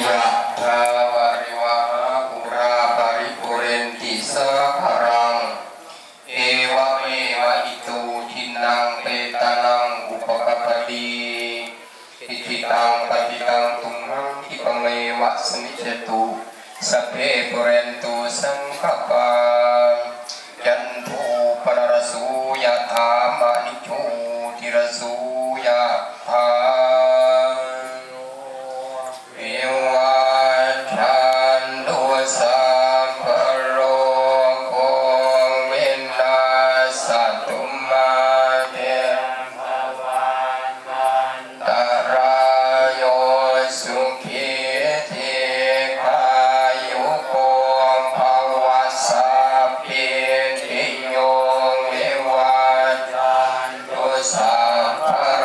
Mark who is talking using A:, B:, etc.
A: ยะทาปริวาอุราปริปุเรนติสาภรัง เอวเมวะอิตูทินังเปตานังอุปกปติอิทิตังปฏิตังตุมังทิปเมวะสนิจตุสเพปุเรนตุสังฆปายันทูปนรสูยะธามะนิจูติรสู Sa